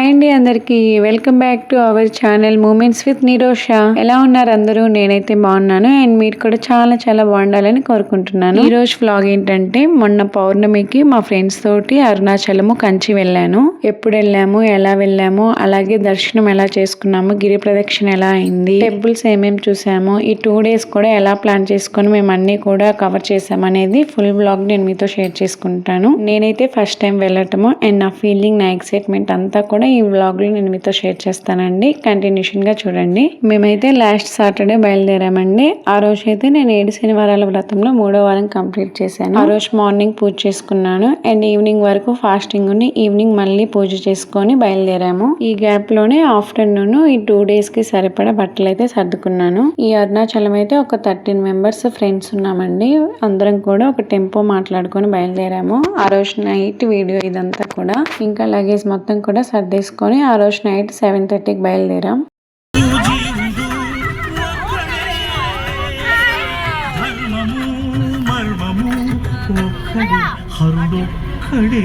Hi అండి అందరికి. Welcome back to our channel moments with Nirosha ఎలా ఉన్నారు అందరూ? నేనైతే బాగున్నాను. అండ్ మీరు కూడా చాలా చాలా బాగుండాలని కోరుకుంటున్నాను. ఈ రోజు వ్లాగ్ ఏంటంటే మొన్న పౌర్ణమికి మా ఫ్రెండ్స్ తోటి అరుణాచలము కంచి వెళ్ళాను. ఎప్పుడు వెళ్ళాము ఎలా వెళ్ళాము అలాగే దర్శనం ఎలా చేసుకున్నాము గిరి ప్రదక్షిణ ఎలా అయింది టెంపుల్స్ ఏమేమి చూసాము ఈ టూ డేస్ కూడా ఎలా ప్లాన్ చేసుకొని మేము అన్ని కూడా కవర్ చేసాం అనేది ఫుల్ బ్లాగ్ నేను మీతో షేర్ చేసుకుంటాను. నేనైతే ఫస్ట్ టైం వెళ్ళటము అండ్ నా ఫీలింగ్ నా ఎక్సైట్మెంట్ అంతా కూడా ఈ వ్లాగ్లో నేను మీతో షేర్ చేస్తానండి. కంటిన్యూషన్గా చూడండి. మేమైతే లాస్ట్ సాటర్డే బయలుదేరామండి. ఆ రోజు అయితే నేను ఏడు శనివారాల వ్రతంలో మూడో వారం కంప్లీట్ చేశాను. ఆ రోజు మార్నింగ్ పూజ చేసుకున్నాను. అండ్ ఈవినింగ్ వరకు ఫాస్టింగ్ ఉండి ఈవినింగ్ మళ్ళీ పూజ చేసుకొని బయలుదేరాము. ఈ గ్యాప్లోనే ఆఫ్టర్నూన్ ఈ టూ డేస్కి సరిపడా బట్టలు అయితే సర్దుకున్నాను. ఈ అరుణాచలం అయితే ఒక థర్టీన్ మెంబర్స్ ఫ్రెండ్స్ ఉన్నామండి. అందరం కూడా ఒక టెంపో మాట్లాడుకొని బయలుదేరాము. ఆ రోజు నైట్ వీడియో ఇదంతా కూడా. ఇంకా లగేజ్ మొత్తం కూడా సర్దే చేసుకొని ఆ రోజు నైట్ సెవెన్ థర్టీకి బయలుదేరాం. ధర్మము మర్మము ఒక్కడే హరుడొక్కడే.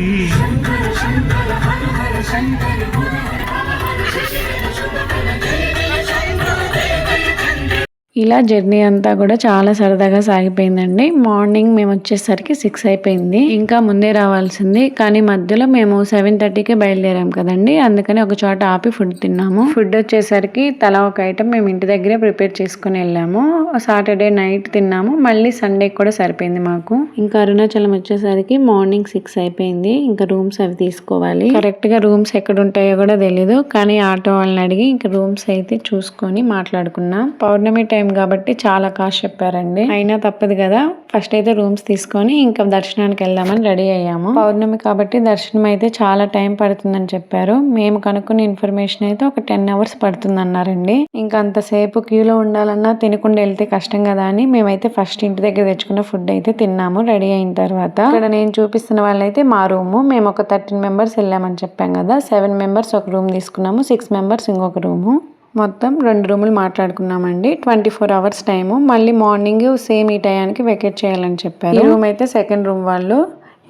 ఇలా జర్నీ అంతా కూడా చాలా సరదాగా సాగిపోయిందండి. మార్నింగ్ మేము వచ్చేసరికి సిక్స్ అయిపోయింది. ఇంకా ముందే రావాల్సింది. కానీ మధ్యలో మేము సెవెన్ థర్టీకి బయలుదేరాం కదండి. అందుకని ఒక చోట ఆపి ఫుడ్ తిన్నాము. ఫుడ్ వచ్చేసరికి తలా ఒక ఐటమ్ మేము ఇంటి దగ్గరే ప్రిపేర్ చేసుకుని వెళ్ళాము. సాటర్డే నైట్ తిన్నాము. మళ్ళీ సండే కూడా సరిపోయింది మాకు. ఇంకా అరుణాచలం వచ్చేసరికి మార్నింగ్ సిక్స్ అయిపోయింది. ఇంకా రూమ్స్ అవి తీసుకోవాలి. కరెక్ట్గా రూమ్స్ ఎక్కడ ఉంటాయో కూడా తెలీదు. కానీ ఆటో వాళ్ళని అడిగి ఇంకా రూమ్స్ అయితే చూసుకొని మాట్లాడుకున్నాం. పౌర్ణమి టైం కాబట్టి చాలా కాస్ట్ చెప్పారండి. అయినా తప్పదు కదా. ఫస్ట్ అయితే రూమ్స్ తీసుకొని ఇంకా దర్శనానికి వెళ్దామని రెడీ అయ్యాము. పౌర్ణమి కాబట్టి దర్శనం అయితే చాలా టైం పడుతుందని చెప్పారు. మేము కనుక్కున్న ఇన్ఫర్మేషన్ అయితే ఒక టెన్ అవర్స్ పడుతుంది అన్నారండి ఇంకా అంతసేపు క్యూలో ఉండాలన్నా తినకుండా వెళ్తే కష్టం కదా అని మేమైతే ఫస్ట్ ఇంటి దగ్గర తెచ్చుకున్న ఫుడ్ అయితే తిన్నాము రెడీ అయిన తర్వాత. ఇక్కడ నేను చూపిస్తున్న వాళ్ళైతే మా రూము. మేము ఒక థర్టీన్ మెంబర్స్ వెళ్ళామని చెప్పాం కదా. సెవెన్ మెంబర్స్ ఒక రూమ్ తీసుకున్నాము సిక్స్ మెంబర్స్ ఇంకొక రూము. మొత్తం రెండు రూములు మాట్లాడుకున్నామండి. Twenty four hours time. మళ్ళీ మార్నింగ్ సేమ్ ఈ టయానికి వెకేట్ చేయాలని చెప్పారు. ఈ రూమ్ అయితే సెకండ్ రూమ్ వాళ్ళు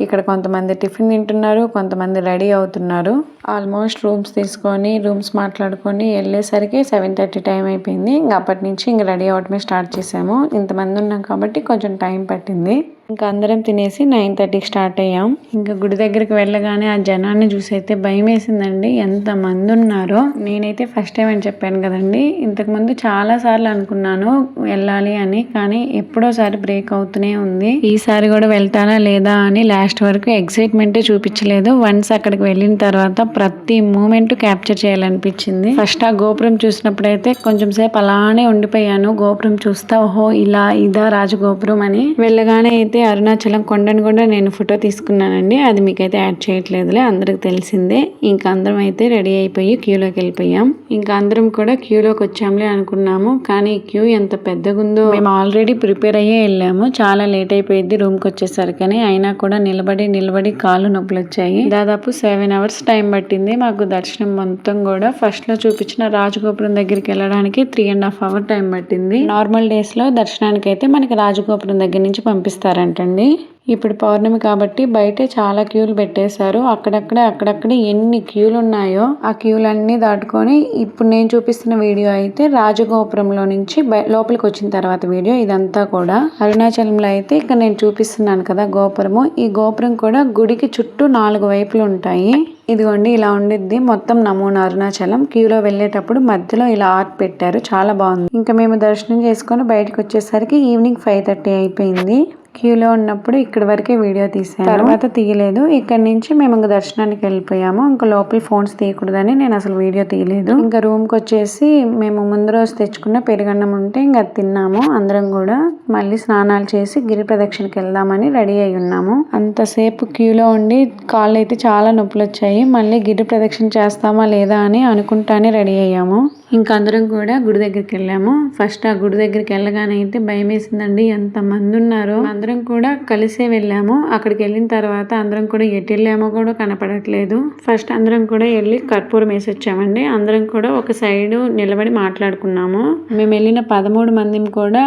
ఇక్కడ కొంతమంది టిఫిన్ తింటున్నారు కొంతమంది రెడీ అవుతున్నారు. ఆల్మోస్ట్ రూమ్స్ తీసుకొని రూమ్స్ మాట్లాడుకొని వెళ్ళేసరికి సెవెన్ థర్టీ టైం అయిపోయింది. ఇంకా అప్పటి నుంచి ఇంకా రెడీ అవడమే స్టార్ట్ చేసాము. ఇంతమంది ఉన్నాం కాబట్టి కొంచెం టైం పట్టింది. ఇంకా అందరం తినేసి నైన్ థర్టీకి స్టార్ట్ అయ్యాం. ఇంకా గుడి దగ్గరికి వెళ్ళగానే ఆ జనాన్ని చూసి అయితే భయం వేసిందండి. ఎంత మంది ఉన్నారో. నేనైతే ఫస్ట్ టైం అని చెప్పాను కదండి. ఇంతకుముందు చాలా సార్లు అనుకున్నాను వెళ్ళాలి అని కానీ ఎప్పుడోసారి బ్రేక్ అవుతూనే ఉంది. ఈసారి కూడా వెళ్తానా లేదా అని లాస్ట్ వరకు ఎక్సైట్మెంటే చూపించలేదు. వన్స్ అక్కడికి వెళ్ళిన తర్వాత ప్రతి మూమెంట్ క్యాప్చర్ చేయాలనిపించింది. ఫస్ట్ ఆ గోపురం చూసినప్పుడైతే కొంచెం సేపు అలానే ఉండిపోయాను. గోపురం చూస్తా ఓహో ఇలా ఇదా రాజగోపురం అని. వెళ్ళగానే అయితే అయితే అరుణాచలం కొండను కూడా నేను ఫోటో తీసుకున్నానండి. అది మీకైతే యాడ్ చేయట్లేదులే అందరికి తెలిసిందే. ఇంకా అందరం అయితే రెడీ అయిపోయి క్యూలోకి వెళ్ళిపోయాం. ఇంకా అందరం కూడా క్యూలోకి వచ్చాంలే అనుకున్నాము కానీ క్యూ ఎంత పెద్దగుందో. మేము ఆల్రెడీ ప్రిపేర్ అయ్యే వెళ్ళాము. చాలా లేట్ అయిపోయింది రూమ్కి వచ్చేసరికని. అయినా కూడా నిలబడి నిలబడి కాళ్ళు నొప్పులు వచ్చాయి. దాదాపు సెవెన్ అవర్స్ టైం పట్టింది మాకు దర్శనం మొత్తం కూడా. ఫస్ట్లో చూపించిన రాజగోపురం దగ్గరికి వెళ్ళడానికి three and half hour time పట్టింది. నార్మల్ డేస్లో దర్శనానికి అయితే మనకి రాజగోపురం దగ్గర నుంచి అండి ఇప్పుడు పౌర్ణమి కాబట్టి బయటే చాలా క్యూలు పెట్టేశారు. అక్కడక్కడే అక్కడక్కడే ఎన్ని క్యూలు ఉన్నాయో ఆ క్యూలన్నీ దాటుకొని ఇప్పుడు నేను చూపిస్తున్న వీడియో అయితే రాజగోపురంలో నుంచి బయ- లోపలికి వచ్చిన తర్వాత వీడియో ఇదంతా కూడా. అరుణాచలంలో అయితే ఇక్కడ నేను చూపిస్తున్నాను కదా గోపురము. ఈ గోపురం కూడా గుడికి చుట్టూ నాలుగు వైపులు ఉంటాయి. ఇదిగోండి ఇలా ఉండిద్ది. మొత్తం నమూనా అరుణాచలం. క్యూలో వెళ్ళేటప్పుడు మధ్యలో ఇలా ఆర్ట్ పెట్టారు. చాలా బాగుంది. ఇంకా మేము దర్శనం చేసుకొని బయటకు వచ్చేసరికి ఈవినింగ్ ఫైవ్ థర్టీ అయిపోయింది. క్యూలో ఉన్నప్పుడు ఇక్కడి వరకే వీడియో తీసాను తర్వాత తీయలేదు. ఇక్కడ నుంచి మేము ఇంకా దర్శనానికి వెళ్ళిపోయాము. ఇంకా లోపల ఫోన్స్ తీయకూడదని నేను అసలు వీడియో తీయలేదు. ఇంకా రూమ్కి వచ్చేసి మేము ముందు రోజు తెచ్చుకున్న పెరుగన్నం ఉంటే ఇంకా తిన్నాము. అందరం కూడా మళ్ళీ స్నానాలు చేసి గిరి ప్రదక్షిణకి వెళ్దామని రెడీ అయి ఉన్నాము. అంతసేపు క్యూలో ఉండి కాళ్ళు అయితే చాలా నొప్పులు వచ్చాయి మళ్ళీ గిరి ప్రదక్షిణ చేస్తామా లేదా అని అనుకుంటానే రెడీ అయ్యాము. ఇంకా అందరం కూడా గుడి దగ్గరికి వెళ్ళాము. ఫస్ట్ ఆ గుడి దగ్గరికి వెళ్ళగానే అయితే భయం వేసిందండి. ఎంత మంది ఉన్నారో. అందరం కూడా కలిసే వెళ్ళాము. అక్కడికి వెళ్ళిన తర్వాత అందరం కూడా ఎటు వెళ్ళామో కూడా కనపడట్లేదు. ఫస్ట్ అందరం కూడా వెళ్ళి కర్పూరం వేసి వచ్చామండి అందరం కూడా ఒక సైడ్ నిలబడి మాట్లాడుకున్నాము. మేము వెళ్ళిన పదమూడు మంది కూడా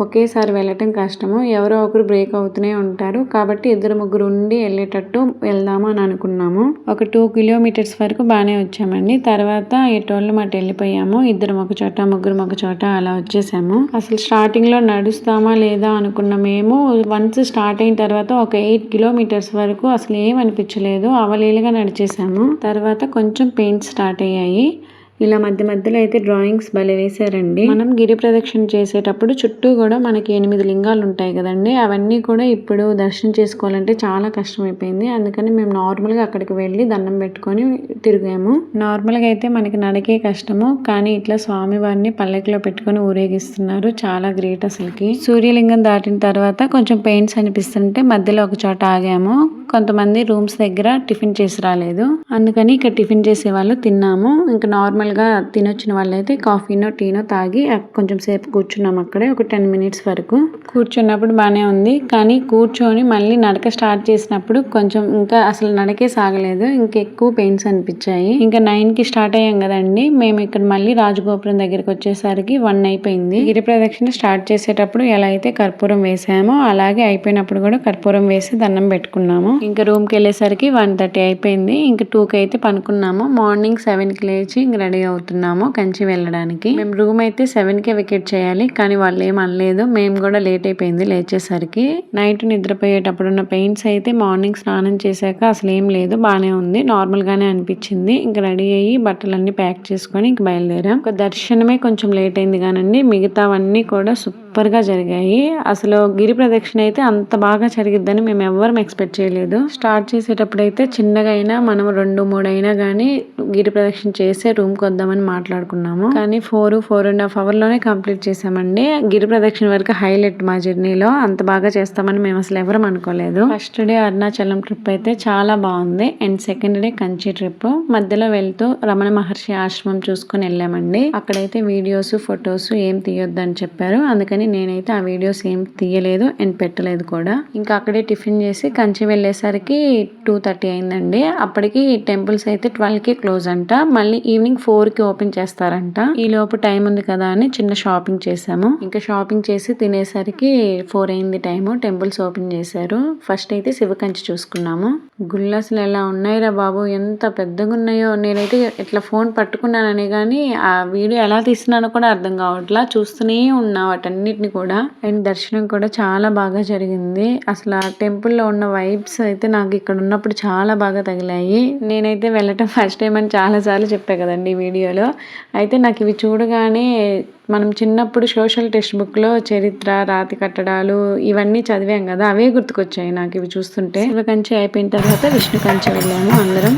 ఒకేసారి వెళ్ళటం కష్టము. ఎవరో ఒకరు బ్రేక్ అవుతూనే ఉంటారు. కాబట్టి ఇద్దరు ముగ్గురు ఉండి వెళ్ళేటట్టు వెళ్దాము అని అనుకున్నాము. ఒక టూ కిలోమీటర్స్ వరకు బాగానే వచ్చామండి. తర్వాత ఎటోళ్ళు మాట వెళ్ళిపోయాము ఇద్దరం ఒక చోట ముగ్గురు ఒక చోట అలా వచ్చేసాము. అసలు స్టార్టింగ్లో నడుస్తామా లేదా అనుకున్న మేము వన్స్ స్టార్ట్ అయిన తర్వాత ఒక ఎయిట్ కిలోమీటర్స్ వరకు అసలు ఏం అనిపించలేదు అవలీలుగా నడిచేసాము. తర్వాత కొంచెం పెయిన్ స్టార్ట్ అయ్యాయి. ఇలా మధ్య మధ్యలో అయితే డ్రాయింగ్స్ భలే వేశారండి. మనం గిరి ప్రదక్షిణ చేసేటప్పుడు చుట్టూ కూడా మనకి ఎనిమిది లింగాలు ఉంటాయి కదండి. అవన్నీ కూడా ఇప్పుడు దర్శనం చేసుకోవాలంటే చాలా కష్టం అయిపోయింది అందుకని మేము నార్మల్గా అక్కడికి వెళ్ళి దండం పెట్టుకొని తిరిగాము. నార్మల్గా అయితే మనకి నడికే కష్టము కానీ ఇట్లా స్వామి వారిని పల్లెకిలో పెట్టుకొని ఊరేగిస్తున్నారు. చాలా గ్రేట్ అసలుకి. సూర్యలింగం దాటిన తర్వాత కొంచెం పెయిన్స్ అనిపిస్తుంటే మధ్యలో ఒక చోట ఆగాము. కొంతమంది రూమ్స్ దగ్గర టిఫిన్ చేసి రాలేదు. అందుకని ఇక్కడ టిఫిన్ చేసే వాళ్ళు తిన్నాము. ఇంకా నార్మల్ నార్మల్గా తినొచ్చిన వాళ్ళైతే కాఫీనో టీనో తాగి కొంచెం సేపు కూర్చున్నాం అక్కడే ఒక టెన్ మినిట్స్ వరకు. కూర్చున్నప్పుడు బాగానే ఉంది కానీ కూర్చొని మళ్ళీ నడక స్టార్ట్ చేసినప్పుడు కొంచెం ఇంకా అసలు నడకే సాగలేదు ఇంకా ఎక్కువ పెయిన్స్ అనిపించాయి. ఇంకా నైన్కి స్టార్ట్ అయ్యాం కదండి మేము ఇక్కడ మళ్ళీ రాజగోపురం దగ్గరికి వచ్చేసరికి వన్ అయిపోయింది. గిరి ప్రదక్షిణ స్టార్ట్ చేసేటప్పుడు ఎలా అయితే కర్పూరం వేసామో అలాగే అయిపోయినప్పుడు కూడా కర్పూరం వేసి దండం పెట్టుకున్నాము. ఇంకా రూమ్కి వెళ్ళేసరికి వన్ థర్టీ అయిపోయింది ఇంకా టూకి అయితే పనుకున్నాము. మార్నింగ్ సెవెన్కి లేచి ఇంక రెడీ అవుతున్నాము కంచి వెళ్ళడానికి. మేము రూమ్ అయితే సెవెన్ కే వికెట్ చేయాలి కానీ వాళ్ళు ఏం అనలేదు. మేము కూడా లేట్ అయిపోయింది లేచేసరికి. నైట్ నిద్రపోయేటప్పుడు ఉన్న పెయిన్స్ అయితే మార్నింగ్ స్నానం చేశాక అసలు ఏం లేదు బానే ఉంది. నార్మల్ గానే అనిపించింది. ఇంకా రెడీ అయ్యి బట్టలన్నీ ప్యాక్ చేసుకొని ఇంక బయలుదేరాం. ఒక దర్శనమే కొంచెం లేట్ అయింది కానండి మిగతావన్నీ కూడా సూపర్ గా జరిగాయి. అసలు గిరి ప్రదక్షిణ అయితే అంత బాగా జరిగిద్దని మేము ఎవ్వరం ఎక్స్పెక్ట్ చేయలేదు. స్టార్ట్ చేసేటప్పుడు అయితే చిన్నగా అయినా మనం రెండు మూడు అయినా కానీ గిరి ప్రదక్షిణ చేసే రూమ్కి వద్దామని మాట్లాడుకున్నాము. కానీ ఫోర్ ఫోర్ అండ్ హాఫ్ అవర్లోనే కంప్లీట్ చేసామండి. గిరి ప్రదక్షిణ వరకు హైలైట్ మా జర్నీలో. అంత బాగా చేస్తామని మేము అసలు ఎవరం అనుకోలేదు. ఫస్ట్ డే అరుణాచలం ట్రిప్ అయితే చాలా బాగుంది. And second day Kanchi trip. మధ్యలో వెళ్తూ రమణ మహర్షి ఆశ్రమం చూసుకుని వెళ్ళామండి. అక్కడైతే వీడియోస్ ఫొటోస్ ఏం తీయొద్దని చెప్పారు. అందుకని నేనైతే ఆ వీడియోస్ ఏం తీయలేదు అండ్ పెట్టలేదు కూడా. ఇంకా అక్కడే టిఫిన్ చేసి కంచి వెళ్ళేసరికి టూ థర్టీ అయిందండి. అప్పటికి టెంపుల్స్ అయితే ట్వెల్వ్కి క్లోజ్ అంట. మళ్ళీ ఈవినింగ్ ఫోర్కి ఓపెన్ చేస్తారంట. ఈ లోపు టైం ఉంది కదా అని చిన్న షాపింగ్ చేసాము ఇంకా షాపింగ్ చేసి తినేసరికి ఫోర్ అయింది టైము టెంపుల్స్ ఓపెన్ చేశారు. ఫస్ట్ అయితే శివకంచి చూసుకున్నాము. గుళ్ళు అసలు ఎలా ఉన్నాయిరా బాబు? ఎంత పెద్దగా ఉన్నాయో? నేనైతే ఇట్లా ఫోన్ పట్టుకున్నానని కానీ ఆ వీడియో ఎలా తీస్తున్నానో కూడా అర్థం కావట్లా. చూస్తూనే ఉన్నా వాటన్నిటిని కూడా. అండ్ దర్శనం కూడా చాలా బాగా జరిగింది. అసలు ఆ టెంపుల్లో ఉన్న వైబ్స్ అయితే నాకు ఇక్కడ ఉన్నప్పుడు చాలా బాగా తగిలాయి. నేనైతే వెళ్ళటం ఫస్ట్ టైం అని చాలాసార్లు చెప్పాను చెప్పా కదండి ఈ వీడియోలో. అయితే నాకు ఇవి చూడగానే మనం చిన్నప్పుడు సోషల్ టెక్స్ట్ బుక్లో చరిత్ర రాతి కట్టడాలు ఇవన్నీ చదివాం కదా అవే గుర్తుకొచ్చాయి నాకు ఇవి చూస్తుంటే. శివ కంచి అయిపోయిన తర్వాత విష్ణు కంచి వెళ్ళాము అందరం.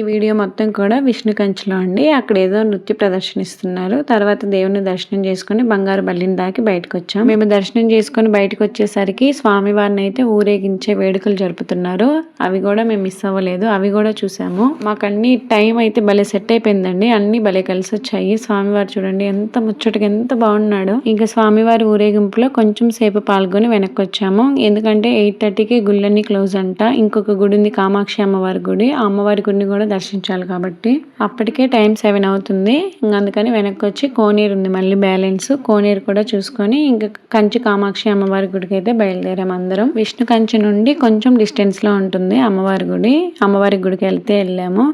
ఈ వీడియో మొత్తం కూడా విష్ణు కంచిలో అండి. అక్కడ ఏదో నృత్య ప్రదర్శనిస్తున్నారు. తర్వాత దేవుని దర్శనం చేసుకుని బంగారు బల్లిని దాకి బయటకు వచ్చాం మేము దర్శనం చేసుకుని బయటకు వచ్చేసరికి స్వామి వారిని అయితే ఊరేగించే వేడుకలు జరుపుతున్నారు. అవి కూడా మేము మిస్ అవ్వలేదు. అవి కూడా చూసాము. మాకు అన్ని టైం అయితే భలే సెట్ అయిపోయిందండి. అన్ని భలే కలిసి వచ్చాయి స్వామివారు చూడండి ఎంత ముచ్చటగా ఎంత బాగున్నాడు. ఇంకా స్వామివారి ఊరేగింపులో కొంచెం సేపు పాల్గొని వెనక్కి వచ్చాము ఎందుకంటే ఎయిట్ థర్టీకి గుళ్ళన్నీ క్లోజ్ అంట. ఇంకొక గుడి ఉంది కామాక్షి అమ్మవారి గుడి. ఆ అమ్మవారి గుడిని కూడా దర్శించాలి కాబట్టి అప్పటికే టైం సెవెన్ అవుతుంది. అందుకని వెనక్కి వచ్చి కోనేరు ఉంది. మళ్ళీ బ్యాలెన్స్. కోనేరు కూడా చూసుకొని ఇంకా కంచి కామాక్షి అమ్మవారి గుడికి అయితే బయలుదేరాం అందరం. విష్ణు కంచి నుండి కొంచెం డిస్టెన్స్లో ఉంటుంది అమ్మవారి గుడి. అమ్మవారి గుడికి వెళ్తే వెళ్ళాము.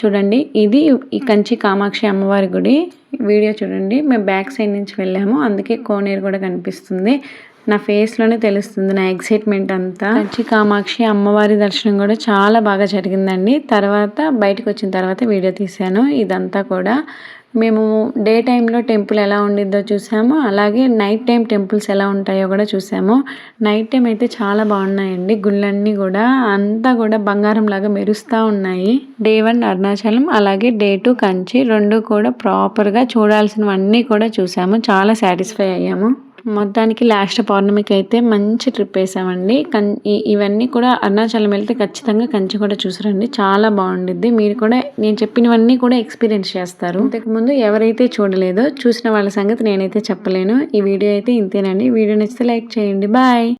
చూడండి ఇది ఈ కంచి కామాక్షి అమ్మవారి గుడి. వీడియో చూడండి. మేము బ్యాక్ సైడ్ నుంచి వెళ్ళాము. అందుకే కోనేరు కూడా కనిపిస్తుంది. నా ఫేస్లోనే తెలుస్తుంది నా ఎక్సైట్మెంట్ అంతా. కంచి కామాక్షి అమ్మవారి దర్శనం కూడా చాలా బాగా జరిగిందండి. తర్వాత బయటకు వచ్చిన తర్వాత వీడియో తీశాను. ఇదంతా కూడా మేము డే టైంలో టెంపుల్ ఎలా ఉండిద్దో చూసాము. అలాగే నైట్ టైం టెంపుల్స్ ఎలా ఉంటాయో కూడా చూసాము. నైట్ టైం అయితే చాలా బాగున్నాయండి. గుళ్ళన్నీ కూడా అంతా కూడా బంగారం లాగా మెరుస్తూ ఉన్నాయి. డే వన్ అరుణాచలం అలాగే డే టూ కంచి రెండు కూడా ప్రాపర్గా చూడాల్సినవన్నీ కూడా చూసాము. చాలా సాటిస్ఫై అయ్యాము. మొత్తానికి లాస్ట్ పౌర్ణమికి అయితే మంచి ట్రిప్ వేసామండి. కం ఇవన్నీ కూడా అరుణాచలం వెళ్తే ఖచ్చితంగా కంచి కూడా చూసారండి. చాలా బాగుండిద్ది. మీరు కూడా నేను చెప్పినవన్నీ కూడా ఎక్స్పీరియన్స్ చేస్తారు. ఇంతకుముందు ఎవరైతే చూడలేదో చూసిన వాళ్ళ సంగతి నేనైతే చెప్పలేను. ఈ వీడియో అయితే ఇంతేనండి. వీడియో నచ్చితే లైక్ చేయండి. బాయ్!